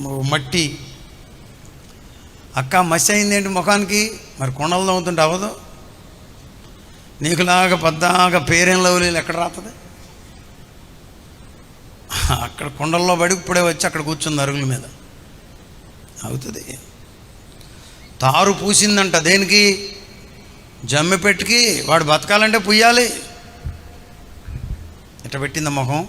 మట్టి. అక్క మసి అయింది ఏంటి ముఖానికి? మరి కొండలు తవ్వుతుంటే అవ్వదు. నీకులాగా పద్దాగా పేరేం లవ్లీలు ఎక్కడ రాతుంది? అక్కడ కొండల్లో పడి ఇప్పుడే వచ్చి అక్కడ కూర్చుంది అరుగుల మీద. అవుతుంది తారు పూసిందంట దేనికి? జమ్మి పెట్టుకి. వాడు బతకాలంటే పుయ్యాలి. ఇట్ట పెట్టింది ముఖం?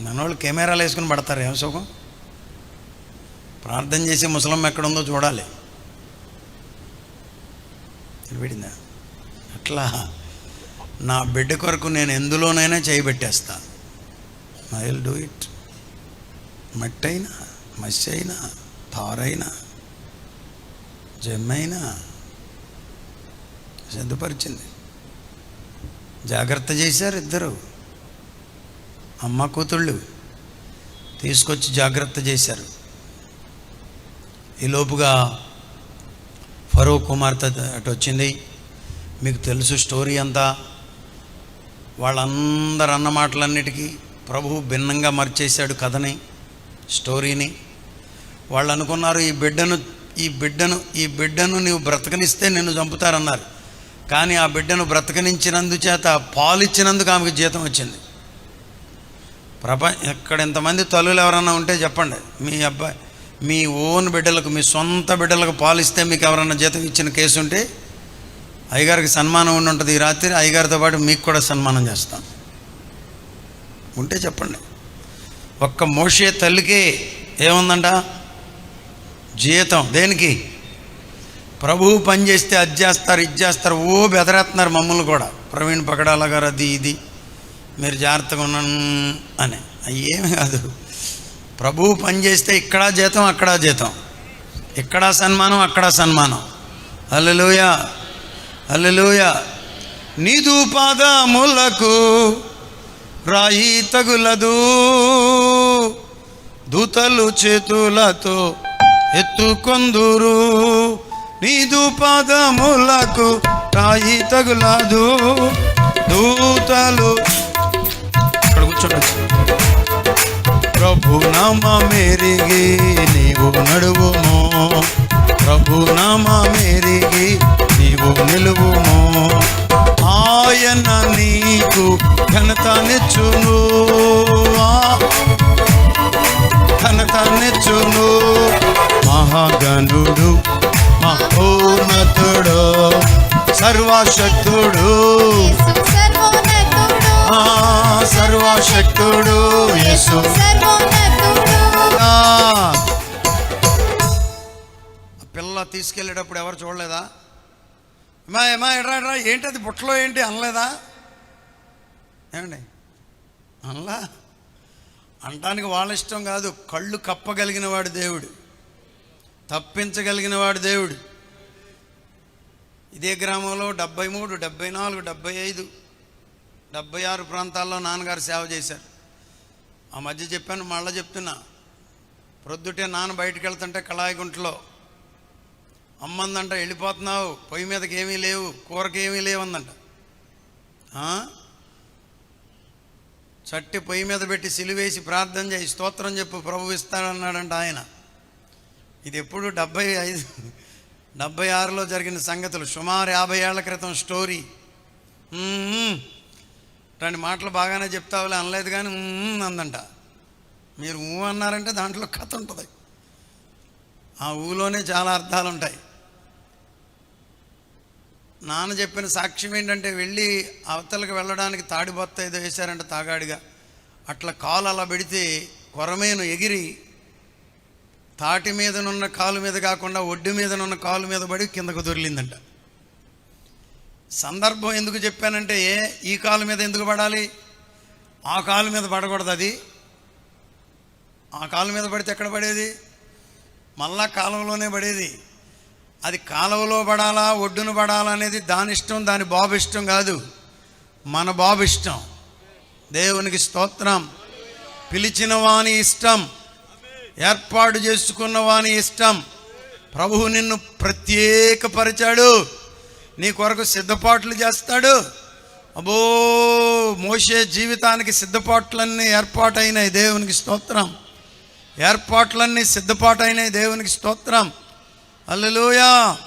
మనోళ్ళు కెమెరాలు వేసుకుని పడతారు ఏం సుఖం? ప్రార్థన చేసే ముసలమ్మ ఎక్కడుందో చూడాలి. విడిందా అట్లా నా బిడ్డ కొరకు నేను ఎందులోనైనా చేయబెట్టేస్తా. I will do it. మట్టి అయినా మసి అయినా తారైనా జమ్మైనా సిద్ధపరిచింది. జాగ్రత్త చేశారు ఇద్దరు. అమ్మ కూతుళ్ళు తీసుకొచ్చి జాగ్రత్త చేశారు. ఈ లోపుగా ఫరో కుమార్తె అటు వచ్చింది. మీకు తెలుసు స్టోరీ అంతా. వాళ్ళందరు అన్న మాటలన్నిటికీ ప్రభువు భిన్నంగా మర్చేశాడు కథని స్టోరీని. వాళ్ళు అనుకున్నారు ఈ బిడ్డను ఈ బిడ్డను ఈ బిడ్డను నీవు బ్రతకనిస్తే నిన్ను చంపుతారన్నారు. కానీ ఆ బిడ్డను బ్రతకనించినందుచేత పాలిచ్చినందుకు ఆమెకు జీతం వచ్చింది. ప్రపంచ ఇక్కడ ఇంతమంది తల్లులు ఎవరన్నా ఉంటే చెప్పండి. మీ అబ్బాయి మీ ఓన్ బిడ్డలకు మీ సొంత బిడ్డలకు పాలిస్తే మీకు ఎవరన్నా జీతం ఇచ్చిన కేసు ఉంటే అయ్యగారికి సన్మానం ఉండి ఉంటుంది ఈ రాత్రి అయ్యగారితో పాటు మీకు కూడా సన్మానం చేస్తాం. ఉంటే చెప్పండి. ఒక్క మోషే తల్లికి ఏముందంట? జీతం. దేనికి? ప్రభువు పని చేస్తే అది చేస్తారు ఇది చేస్తారు ఓ బెదరేస్తున్నారు మమ్మల్ని కూడా. ప్రవీణ్ పకడాల గారు అది ఇది. మీరు జాగ్రత్తగా ఉన్నాను అని. అవి ఏమి కాదు. ప్రభువు పని చేస్తే ఇక్కడ జీతం అక్కడ జీతం. ఇక్కడ సన్మానం అక్కడ సన్మానం. అల్లెలుయ అల్లెలుయ నీదు పాదములకు రాయి తగులదు. దూతలు చేతులతో ఎత్తుకొందురు. నీదు పాదములకు రాయి తగులదు. దూతలు చూడండి ప్రభు నామ మేరిగి నీవు నడువుము. ప్రభు నామ మేరిగి నీవు నిలువుము. ఆయన నీకు ఘనత నెచ్చును. ఘనత నెచ్చును. మహాగణుడు మహోన్నతుడు సర్వశక్తుడు. సర్వశక్తుడు యేసు. పిల్ల తీసుకెళ్ళేటప్పుడు ఎవరు చూడలేదా? మా ఏమా ఎడ్రా ఎడ్రా ఏంటది? బుట్టలో ఏంటి? అనలేదా? ఏమండి? అనలా? అనటానికి వాళ్ళ ఇష్టం కాదు. కళ్ళు కప్పగలిగిన వాడు దేవుడు. తప్పించగలిగిన వాడు దేవుడు. ఇదే గ్రామంలో డెబ్బై మూడు డెబ్బై నాలుగు డెబ్బై ఐదు డెబ్బై ఆరు ప్రాంతాల్లో నాన్నగారు సేవ చేశారు. ఆ మధ్య చెప్పాను మళ్ళీ చెప్తున్నా. ప్రొద్దుటే నాన్న బయటకు వెళ్తుంటే కళాయిగుంటలో అమ్మందంట వెళ్ళిపోతున్నావు. పొయ్యి మీదకి ఏమీ లేవు. కూరకి ఏమీ లేవందంట చట్టి పొయ్యి మీద పెట్టి సిలివేసి ప్రార్థన చేయి. స్తోత్రం చెప్పు. ప్రభు ఇస్తాడన్నాడంట ఆయన. ఇది ఎప్పుడు డెబ్బై ఐదు డెబ్బై ఆరులో జరిగిన సంగతులు. సుమారు యాభై ఏళ్ళ క్రితం స్టోరీ. రెండు మాటలు బాగానే చెప్తావులే అనలేదు కానీ అందంట. మీరు ఊ అన్నారంటే దాంట్లో కథ ఉంటుంది. ఆ ఊలోనే చాలా అర్థాలు ఉంటాయి. నాన్న చెప్పిన సాక్ష్యం ఏంటంటే వెళ్ళి అవతలకు వెళ్ళడానికి తాడిబొత్త ఏదో వేశారంట తాగాడిగా. అట్లా కాలు అలా పెడితే కొరమేను ఎగిరి తాటి మీదనున్న కాలు మీద కాకుండా ఒడ్డు మీదనున్న కాలు మీద పడి కిందకు దొరిలిందంట సందర్భం ఎందుకు చెప్పానంటే ఏ ఈ కాలు మీద ఎందుకు పడాలి? ఆ కాలు మీద పడకూడదు అది. ఆ కాలు మీద పడితే ఎక్కడ పడేది? మళ్ళా కాలువలోనే పడేది. అది కాలువలో పడాలా ఒడ్డున పడాలా అనేది దాని ఇష్టం దాని బాబు ఇష్టం కాదు. మన బాబు ఇష్టం. దేవునికి స్తోత్రం. పిలిచిన వాని ఇష్టం. ఏర్పాటు చేసుకున్న వాని ఇష్టం. ప్రభువు నిన్ను ప్రత్యేకపరిచాడు. నీ కొరకు సిద్ధపాట్లు చేస్తాడు. అబో మోసే జీవితానికి సిద్ధపాట్లన్నీ ఏర్పాటైనాయి దేవునికి స్తోత్రం. ఏర్పాట్లన్నీ సిద్ధపాటైనాయి దేవునికి స్తోత్రం. అల్లెలూయా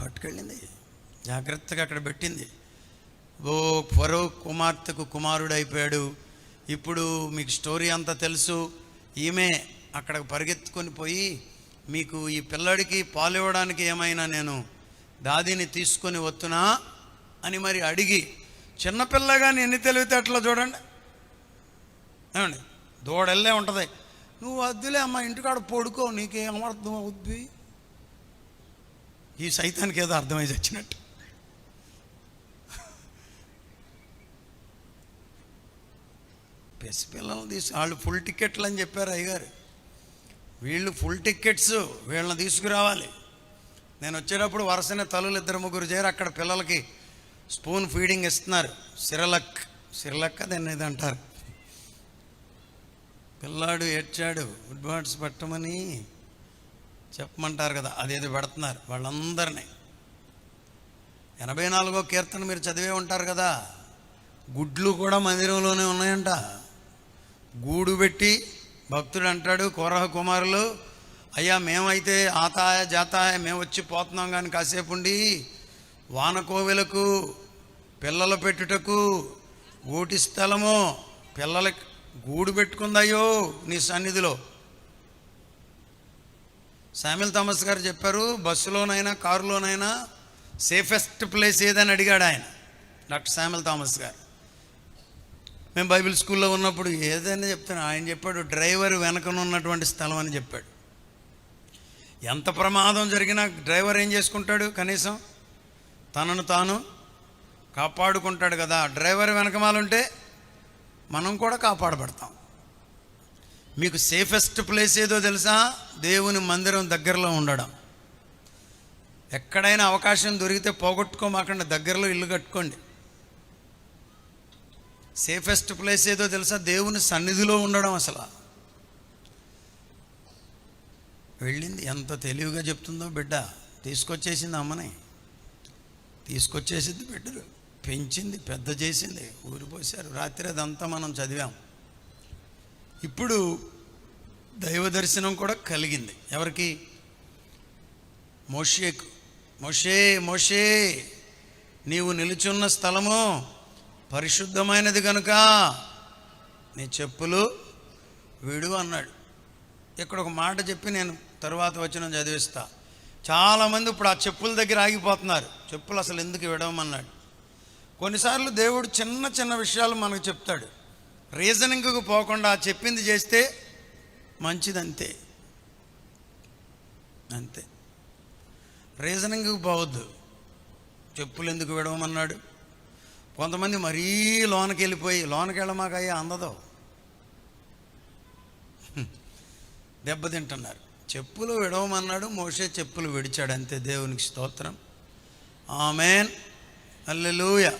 పట్టుకెళ్ళింది. జాగ్రత్తగా అక్కడ పెట్టింది. ఓ ఫరో కుమార్తెకు కుమారుడు అయిపోయాడు ఇప్పుడు మీకు స్టోరీ అంతా తెలుసు. ఈమె అక్కడికి పరిగెత్తుకొని పోయి మీకు ఈ పిల్లడికి పాలు ఇవ్వడానికి ఏమైనా నేను దాదిని తీసుకొని వస్తున్నా అని మరి అడిగి చిన్నపిల్లగా ఎన్ని తెలివితేటలో చూడండి. ఏమండి దూడెల్లే ఉంటుంది. నువ్వు వద్దులే అమ్మ ఇంటికాడ పడుకో నీకేం అర్థం అవుద్ది? ఈ సైతానికి ఏదో అర్థమై చచ్చినట్టు పసిపిల్లలు తీసు వాళ్ళు ఫుల్ టికెట్లు అని చెప్పారు అయ్యగారు. వీళ్ళు ఫుల్ టికెట్స్ వీళ్ళని తీసుకురావాలి. నేను వచ్చేటప్పుడు వరుసనే తల్లులు ఇద్దరు ముగ్గురు చేరి అక్కడ పిల్లలకి స్పూన్ ఫీడింగ్ ఇస్తున్నారు. సిరలక్ సిరలక్ దాన్ని ఇది అంటారు. పిల్లాడు ఏడ్చాడు గుడ్ బాట్స్ పెట్టమని చెప్పమంటారు కదా అదేదో పెడుతున్నారు వాళ్ళందరినీ. ఎనభై నాలుగో కీర్తన మీరు చదివే ఉంటారు కదా గుడ్లు కూడా మందిరంలోనే ఉన్నాయంట. గూడు పెట్టి భక్తుడు అంటాడు కోరహ కుమారులు అయ్యా మేమైతే ఆతాయ జాతాయ మేము వచ్చి పోతున్నాం కానీ కాసేపు ఉండి వానకోవెలకు పిల్లలు పెట్టుటకు ఓటి స్థలము పిల్లలకి గూడు పెట్టుకుందయ్యో నీ సన్నిధిలో. శామిల్ థామస్ గారు చెప్పారు బస్సులోనైనా కారులోనైనా సేఫెస్ట్ ప్లేస్ ఏదని అడిగాడు ఆయన డాక్టర్ శామిల్ థామస్ గారు. మేము బైబిల్ స్కూల్లో ఉన్నప్పుడు ఏదైనా చెప్తాను ఆయన చెప్పాడు డ్రైవర్ వెనకనున్నటువంటి స్థలం అని చెప్పాడు. ఎంత ప్రమాదం జరిగినా డ్రైవర్ ఏం చేసుకుంటాడు కనీసం? తనను తాను కాపాడుకుంటాడు కదా. డ్రైవర్ వెనకమాలుంటే మనం కూడా కాపాడబడతాం. మీకు సేఫెస్ట్ ప్లేస్ ఏదో తెలుసా? దేవుని మందిరం దగ్గరలో ఉండడం. ఎక్కడైనా అవకాశం దొరికితే పోగొట్టుకోమాకండి దగ్గరలో ఇల్లు కట్టుకోండి. సేఫెస్ట్ ప్లేస్ ఏదో తెలుసా? దేవుని సన్నిధిలో ఉండడం అసలు. వెళ్ళింది. ఎంత తెలివిగా చెప్తుందో బిడ్డ. తీసుకొచ్చేసింది అమ్మని. తీసుకొచ్చేసింది బిడ్డలు. పెంచింది పెద్ద చేసింది. ఊరిపోసారు రాత్రి అదంతా మనం చదివాం. ఇప్పుడు దైవ దర్శనం కూడా కలిగింది. ఎవరికి? మోషేకు. మోషే మోషే నీవు నిలుచున్న స్థలము పరిశుద్ధమైనది కనుక నీ చెప్పులు విడు అన్నాడు. ఇక్కడ ఒక మాట చెప్పి నేను తరువాత వచ్చిన చదివిస్తా. చాలామంది ఇప్పుడు ఆ చెప్పుల దగ్గర ఆగిపోతున్నారు. చెప్పులు అసలు ఎందుకు విడవమన్నాడు. కొన్నిసార్లు దేవుడు చిన్న చిన్న విషయాలు మనకు చెప్తాడు. రీజనింగ్కు పోకుండా చెప్పింది చేస్తే మంచిదంతే. అంతే. రీజనింగ్కి పోవద్దు. చెప్పులు ఎందుకు విడవమన్నాడు. కొంతమంది మరీ లోనకి వెళ్ళిపోయి లోనకి వెళ్ళమాకయ్యా అందదు దెబ్బతింటున్నారు. చెప్పులు విడవమన్నాడు మోషే చెప్పులు విడిచాడు. అంతే దేవునికి స్తోత్రం. ఆమెన్. అల్లెలూయ